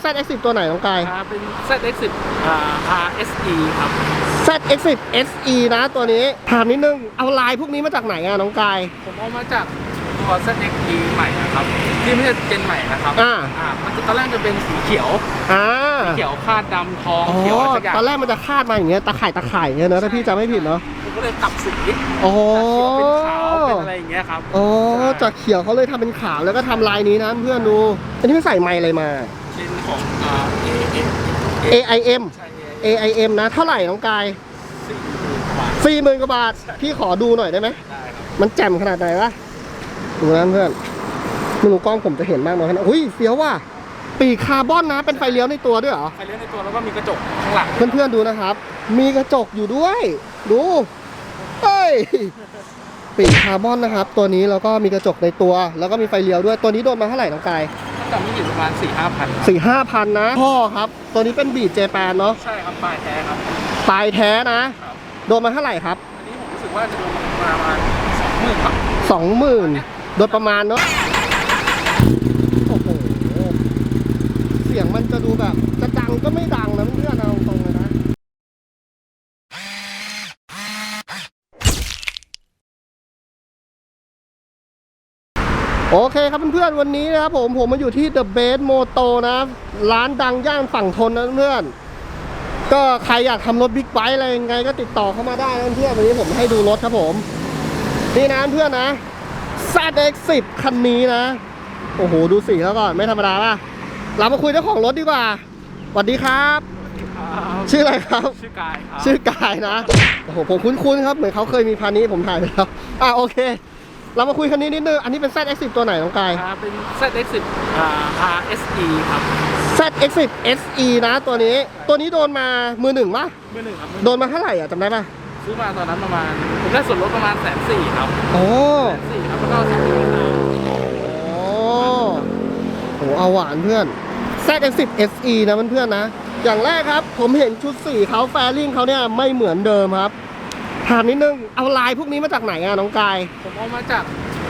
ZX10 ตัวไหนน้องกาย อ่าเป็น ZX10 อ่า RSE ครับ ZX10 SE นะตัวนี้ ถามนิดนึง เอาลายพวกนี้มาจากไหนอะน้องกาย ผมเอามาจากตัว ZXE ใหม่นะครับ ที่ไม่ใช่เจนใหม่นะครับอ่า อ่ามันจะตอนแรกจะเป็นสีเขียว อ่าสีเขียวคาดดำทอง อ๋อเขียวอะไรสักอย่างตอนแรกมันจะคาดมาอย่างเงี้ย ตะข่ายตะข่ายอย่างเงี้ยเนอะถ้าพี่จำไม่ผิดเนาะ ผมก็เลยกลับสีโอ้จากเขียวเป็นขาวเป็นอะไรอย่างเงี้ยครับอ๋อ จากเขียวเขาเลยทำเป็นขาวแล้วก็ทำลายนี้นะเพื่อนดู อันนี้มันใส่ไม้อะไรมา เป็นของอ่า A A AIM ใช่ AIM นะ เท่าไหร่น้องกายสี่หมื่นกว่าบาทสี่หมื่นกว่าบาท พี่ขอดูหน่อยได้ไหม ได้ครับมันแจ่มขนาดไหนวะ ดูนะเพื่อนไม่รู้กล้องผมจะเห็นมากน้อยขนาดอุ้ยเฟี้ยวว่ะ ปีกคาร์บอนนะ เป็นไฟเลี้ยวในตัวด้วยเหรอ ไฟเลี้ยวในตัวแล้วก็มีกระจกข้างหลังเพื่อนๆดูนะครับ มีกระจกอยู่ด้วย ดู เฮ้ย ปีกคาร์บอนนะครับ ตัวนี้แล้วก็มีกระจกในตัว แล้วก็มีไฟเลี้ยวด้วย ตัวนี้โดนมาเท่าไหร่น้องกาย แต่ไม่อยู่ประมาณ4ี่ห้าพันสี่ห้าพันนะพ่อครับ ตัวนี้เป็นบีดเจแปนเนาะใช่ครับปลายแท้ครับ ปลายแท้นะครับโดนมาเท่าไหร่ครับ อันนี้ผมรู้สึกว่าจะโดนประมาณสองหมื่นครับสองหมื่นโดยประมาณเนาะโอ้โหเสียงมันจะดูแบบ จะดังก็ไม่ดังนะเพื่อนๆเอาตรงๆเลยนะ โอเคครับเพื่อนๆวันนี้นะครับผมผมมาอยู่ที่ The Base Moto นะร้านดังย่านฝั่งทนนะเพื่อนๆก็ใครอยากทำรถบิ๊กไบค์อะไรยังไงก็ติดต่อเข้ามาได้นะเพื่อนวันนี้ผมให้ดูรถครับผมนี่นะเพื่อนนะ ZX10 คันนี้นะ โอ้โหดูสีแล้วก่อนไม่ธรรมดาป่ะเรามาคุยเจ้าของรถดีกว่าสวัสดีครับ ชื่ออะไรครับ ชื่อกายครับชื่อกายนะโอ้โหผมคุ้นๆครับเหมือนเขาเคยมีพานี้ผมถ่ายไปแล้วอะโอเค เรามาคุยคันนี้นิดนึง อันนี้เป็น ZX10 ตัวไหนน้องกาย อ่าเป็น ZX10 อ่า RSE ครับ ZX10 SE นะตัวนี้ ตัวนี้โดนมามือหนึ่งปะมือหนึ่งครับมือโดนมาเท่าไหร่อะจำได้ปะซื้อมาตอนนั้นประมาณ ผมได้ส่วนลดประมาณแสนสี่ครับโอ้แสนสี่ครับ แล้วก็สิบปีนะโอ้โหเอาหวานเพื่อน ZX10 SE นะเพื่อนๆนะ อย่างแรกครับ ผมเห็นชุดสีเขาแฟริ่งเขาเนี่ยไม่เหมือนเดิมครับ ถามนิดนึง เอาลายพวกนี้มาจากไหนอะน้องกาย ผมเอามาจาก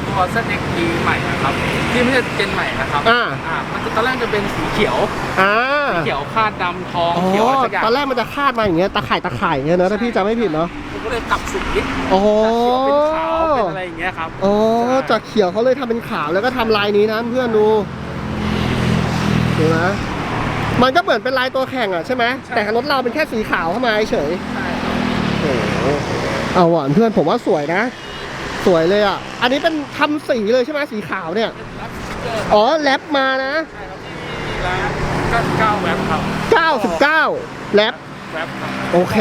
ตัว ZXE ใหม่นะครับ ที่ไม่ใช่เจนใหม่นะครับอ่า อ่ามันจะตอนแรกจะเป็นสีเขียวอ่าสีเขียวคาดดำทองอ๋อเขียวอะไรสักอย่างตอนแรกมันจะคาดมาอย่างเงี้ยตะข่ายตะข่ายอย่างเงี้ยเนอะถ้าพี่จำไม่ผิดเนาะผมก็เลยกลับสีโอ้โหจากเขียวเป็นขาวเป็นอะไรอย่างเงี้ยครับอ๋อจากเขียวเขาเลยทำเป็นขาวแล้วก็ทำลายนี้นะเพื่อนดูดูนะมันก็เหมือนเป็นลายตัวแข่งอะใช่ไหมใช่แต่รถเราเป็นแค่สีขาวเข้ามาเฉย ใช่ครับ โอ้โห เอาหวานเพื่อนผมว่าสวยนะ สวยเลยอะ อันนี้เป็นทำสีเลยใช่ไหมสีขาวเนี่ยรับสติ๊กเกอร์อ๋อแรปมานะใช่ครับที่ร้านเก้าเก้าแว็บครับ99แรปแว็บครับโอเค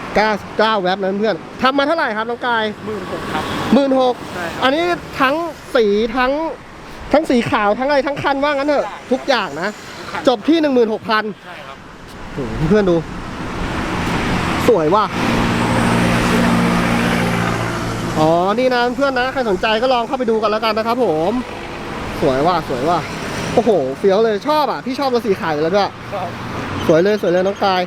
99แว็บนั้นเพื่อนทำมาเท่าไหร่ครับน้องกายหมื่นหกครับหมื่นหกใช่ครับอันนี้ทั้งสีทั้งทั้งสีขาวทั้งอะไรทั้งคันว่างั้นเถอะทุกอย่างนะ จบที่16,000ใช่ครับโอ้โหเพื่อนดู สวยว่ะ อ๋อนี่นะเพื่อนนะ ใครสนใจก็ลองเข้าไปดูกันแล้วกันนะครับผม สวยว่ะสวยว่ะโอ้โหเฟี้ยวเลยชอบอะพี่ชอบรถสีขาวอยู่แล้วด้วยครับสวยเลยสวยเลยน้องกาย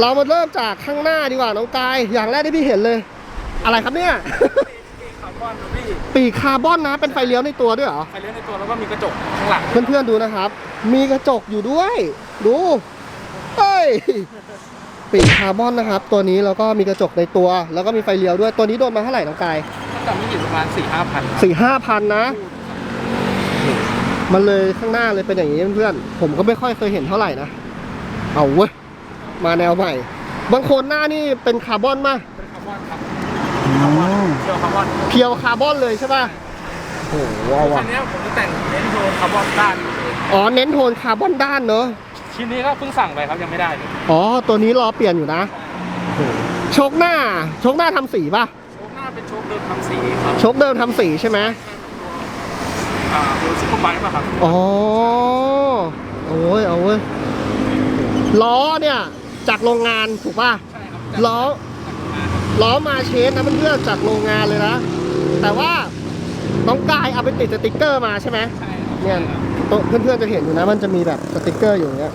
เรามาเริ่มจากข้างหน้าดีกว่าน้องกาย อย่างแรกที่พี่เห็นเลย อะไรครับเนี่ยคาร์บอนครับพี่ปีกคาร์บอนนะ เป็นไฟเลี้ยวในตัวด้วยเหรอไฟเลี้ยวในตัวแล้วก็มีกระจกข้างหลังเพื่อนๆดูนะครับ มีกระจกอยู่ด้วย ดูเฮ้ยปีกคาร์บอนนะครับ ตัวนี้แล้วก็มีกระจกในตัว แล้วก็มีไฟเลี้ยวด้วยตัวนี้โดนมาเท่าไหร่น้องกาย แต่ไม่อยู่ประมาณ4ี่ห้าพันสี่ห้าพันนะ มันเลยข้างหน้าเลยเป็นอย่างนี้เพื่อนๆ ผมก็ไม่ค่อยเคยเห็นเท่าไหร่นะ เอาเว้ย มาแนวใหม่ บางคนหน้านี่เป็นคาร์บอนมาเป็นคาร์บอนครับคาร์บอนเชียวคาร์บอนเพียวคาร์บอนเลยใช่ป่ะโอ้โหว้าวคัว่ะนนี้ผมจะแต่งเน้นโทนคาร์บอนด้าน อ๋อ เน้นโทนคาร์บอนด้านเนอะชิ้นนี้ก็เพิ่งสั่งไปครับยังไม่ได้เลยอ๋อ ตัวนี้รอเปลี่ยนอยู่นะโอ้โหโชคหน้า โชคหน้าทำสีป่ะโชคหน้า เป็นโชคเดิมทำสีครับโชคเดิมทำสีใช่ไหมอ่าโดนซุปเปอร์ไบค์ป่ะครับอ๋อโอ้ยเอาเว้ยล้อเนี่ยจากโรงงานถูกป่ะใช่ครับล้อล้อมาเชนนะเพื่อนๆจากโรงงานเลยนะแต่ว่าน้องกายเอาไปติดสติกเกอร์มาใช่ไหม ใช่ครับเนี่ยตัวเพื่อนๆจะเห็นอยู่นะมันจะมีแบบสติกเกอร์อยู่อย่างเงี้ย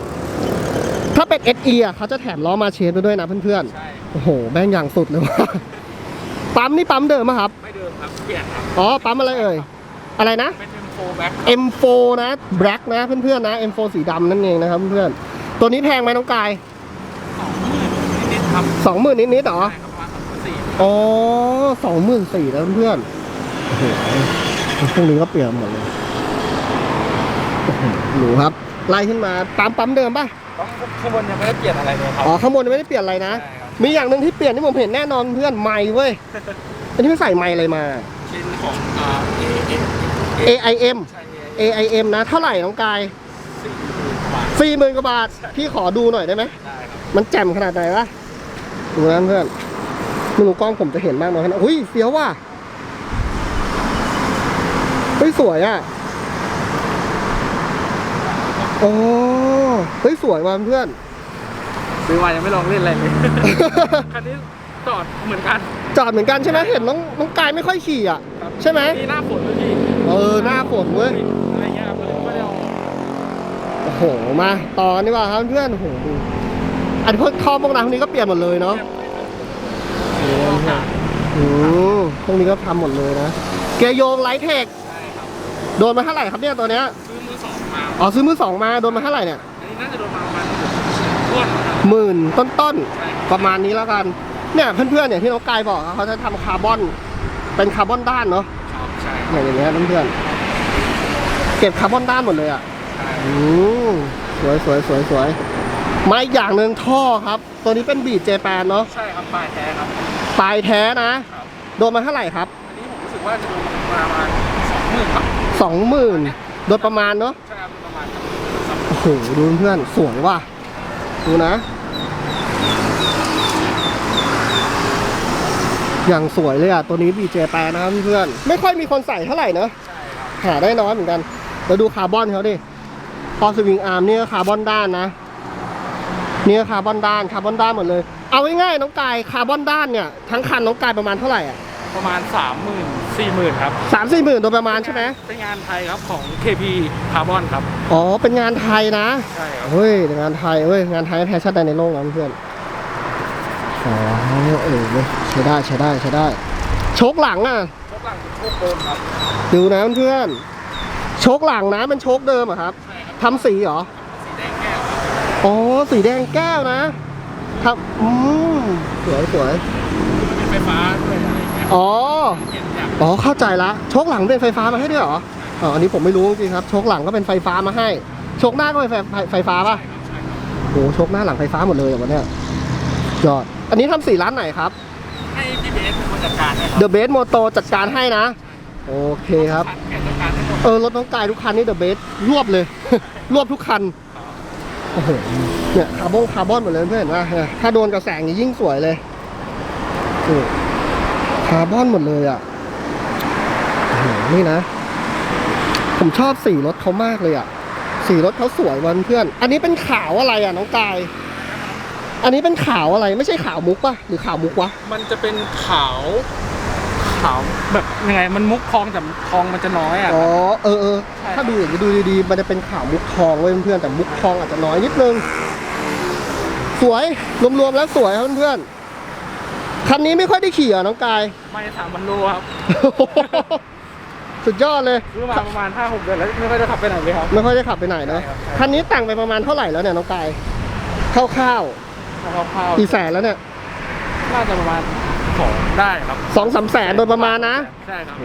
ถ้าเป็น SE อะเขาจะแถมล้อมาเชนไปด้วยนะเพื่อนใช่ ๆโอ้โหแม่งอย่างสุดเลยว่ะ ปั๊มนี่ปั๊มเดิมปะครับ ไม่เดิมครับเปลี่ยนครับอ๋อ ปั๊มอะไรเอ่ย อะไรนะ เป็น M4 แบ็ค M4 นะ Black นะเพื่อนๆนะ M4 สีดำนั่นเองนะครับเพื่อนๆตัวนี้แพงไหมน้องกายนิดๆครับสองหมื่นนิดๆเหรอ ใช่ครับประมาณสองพันสี่อ๋อสองหมื่นสี่แล้วเพื่อนโอ้โหพวกนี้ก็เปลี่ยนหมดเลยโอ้โหหนูครับ ไล่ขึ้นมาปั๊มปั๊มเดิมป่ะ ต้องข้างบนยังไม่ได้เปลี่ยนอะไรเลยครับอ๋อ ข้างบนยังไม่ได้เปลี่ยนอะไรนะ ใช่ครับ มีอย่างหนึ่งที่เปลี่ยนที่ผมเห็นแน่นอนเพื่อนไม้เว้ยอันนี้มันใส่ไม้อะไรมา เป็นของอ่าเอเอ AIM ใช่ AIM นะ เท่าไหร่น้องกายสี่หมื่นกว่าบาทสี่หมื่นกว่าบาท พี่ขอดูหน่อยได้ไหม ได้ครับมันแจ่มขนาดไหนวะดูนะเพื่อนไม่รู้กล้องผมจะเห็นมากน้อยแค่ไหนอุ้ยเฟี้ยวว่ะเฮ้ยสวยอะโอ้เฮ้ยสวยว่ะเพื่อน ซื้อมายังไม่ลองเล่นอะไรเลย คันนี้จอดเหมือนกัน จอดเหมือนกันใช่ไหมเห็นน้องน้องกายไม่ค่อยขี่อะ ครับใช่ไหมนี่หน้าฝนเลยพี่เออหน้าฝนเว้ย อะไรเงี้ยครับก็เลยไม่ได้เอาโอ้โห มาต่อนี่ว่าครับเพื่อนโอ้โหดูอันพวกท่อพวกน้ำพวกนี้ก็เปลี่ยนหมดเลยเนาะอืมพวกนี้ก็ทำหมดเลยนะ เกียร์โยงไลท์เทค ใช่ครับโดนมาเท่าไหร่ครับเนี่ยตัวเนี้ย ซื้อมือสองมาอ๋อซื้อมือสองมาโดนมาเท่าไหร่เนี่ย หมื่นต้นต้นใช่ๆประมาณนี้แล้วกัน เนี่ยเพื่อนๆเนี่ยที่น้องกายบอกอะเขาจะทำคาร์บอน เป็นคาร์บอนด้านเนาะครับใช่เนี่ยอย่างเงี้ยเพื่อนๆเก็บคาร์บอนด้านหมดเลยอะใช่อืมสวยสวยสวยสวยมาอีกอย่างหนึ่งท่อครับ ตัวนี้เป็นบีดเจแปนเนาะใช่ครับปลายแท้ครับปลายแท้นะครับโดนมาเท่าไหร่ครับอันนี้ผมรู้สึกว่าจะโดนมาประมาณสองหมื่นครับสองหมื่นโดยประมาณเนาะใช่ครับประมาณครับโอ้โหดูเพื่อนสวยว่ะ ดูนะ อย่างสวยเลยอะ ตัวนี้บีเจแปนะครับเพื่อนไม่ค่อยมีคนใส่เท่าไหร่เนอะใช่ครับหาได้น้อยเหมือนกันแล้วดูคาร์บอนเขาดิพอสวิงอาร์มนี่ก็คาร์บอนด้านนะเนี่ก็คาร์บอนด้านคาร์บอนด้านหมดเลย เอาง่ายๆน้องกายคาร์บอนด้านเนี่ยทั้งคันน้องกายประมาณเท่าไหร่อะ ประมาณสามหมื่นสี่หมื่นครับสามสี่หมื่นโดยประมาณใช่ไหมเป็นงานไทยครับของ KP Carbon ครับ อ๋อ เป็นงานไทยนะ ใช่ครับ เฮ้ยงานไทยเว้ย งานไทยไม่แพ้ชาติใดในโลกนะเพื่อนอ๋อเออเว้ยใช้ได้ใช้ได้ใช้ได้ โชคหลังอะชกหลังเป็นโชคเดิมครับ ดูนะเพื่อนโชคหลังนะเป็นโชคเดิมเหรอะครับใช่ครับ ทำสีเหรอ สีแดงแก้วครับอ๋อ สีแดงแก้วนะทำอืมสวยสวยเป็นไฟฟ้าด้วยอะไร อย่างเงี้ยอ๋อเห็นอย่างอ๋อ เข้าใจละ โชคหลังเป็นไฟฟ้ามาให้ด้วยเหรอ อ๋อ อันนี้ผมไม่รู้จริงๆครับ โชคหลังก็เป็นไฟฟ้ามาให้ โชคหน้าก็เป็นไฟไฟไฟฟ้าป่ะใช่ครับโอ้โหโชคหน้าหลังไฟฟ้าหมดเลยเหรอวันเนี้ยยอด อันนี้ทำสีร้านไหนครับ ให้พี่เบสเป็นคนจัดการให้ครั The Best Moto จัดการให้นะ โอเคครับ แกจัดการให้หมดเออ รถน้องกายทุกคันนี่ The Best รวบเลย รวบทุกคัน โอ้โห เนี่ยคาร์บอนคาร์บอนหมดเลยเพื่อนเห็นป่ะเนี่ยถ้าโดนกับแสงนี่ยิ่งสวยเลยนี่ คาร์บอนหมดเลยอะโอ้โหนี่นะ ผมชอบสีรถเขามากเลยอะ สีรถเขาสวยวันเพื่อน อันนี้เป็นขาวอะไรอะน้องกาย อันนี้เป็นขาวอะไรไม่ใช่ขาวมุกป่ะหรือขาวมุกวะ มันจะเป็นขาวขาวแบบยังไงมันมุกทองแต่ทองมันจะน้อยอะอ๋อเออเออใช่ถ้าดูอย่างนี้ดูดีๆ มันจะเป็นขาวมุกทองเว้ยเพื่อนๆแต่มุกทองอาจจะน้อยนิดนึง สวยรวมๆแล้วสวยครับเพื่อนๆ คันนี้ไม่ค่อยได้ขี่อะน้องกาย ไม่สามพันโลครับ สุดยอดเลย ซื้อมาประมาณห้าหกเดือนแล้วไม่ค่อยได้ขับไปไหนเลยครับ ไม่ค่อยได้ขับไปไหนนะใช่ครับ คันนี้แต่งไปประมาณเท่าไหร่แล้วเนี่ยน้องกายคร่าวคร่าวๆกี่แสนแล้วเนี่ยๆน่าจะประมาณสองได้ครับสองสามแสนโดยประมาณนะใช่ครับ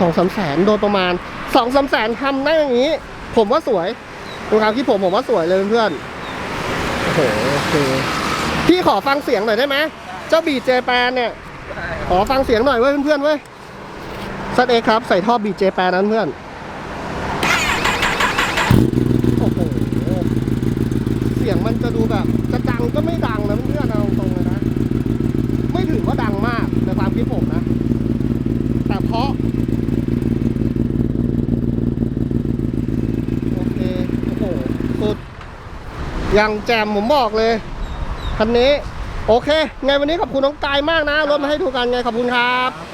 สองสามแสนโดยประมาณสองสามแสนทำได้อย่างนี้ ผมว่าสวยดูความคิดผมผมว่าสวยเลยเพื่อนๆโอ้โหโอเคพี่ขอฟังเสียงหน่อยได้ไหม เจ้าบีเจแปนเนี่ย ขอฟังเสียงหน่อยเว้ยเพื่อนๆเว้ยซัดเอกครับใส่ท่อบีเจแปนนั้นเพื่อนโอ้โหเสียงมันจะดูแบบ จะดังก็ไม่ดังนะเพื่อนเอาตรงเลยนะ ไม่ถือว่าดังมากในความคิดผมนะ แต่เพราะโอเคโอ้โหสุดยังแจมผมบอกเลยคันนี้ โอเค ไงวันนี้ขอบคุณน้องกายมากนะ รถมาให้ดูกันไงขอบคุณครับขอบคุณครับ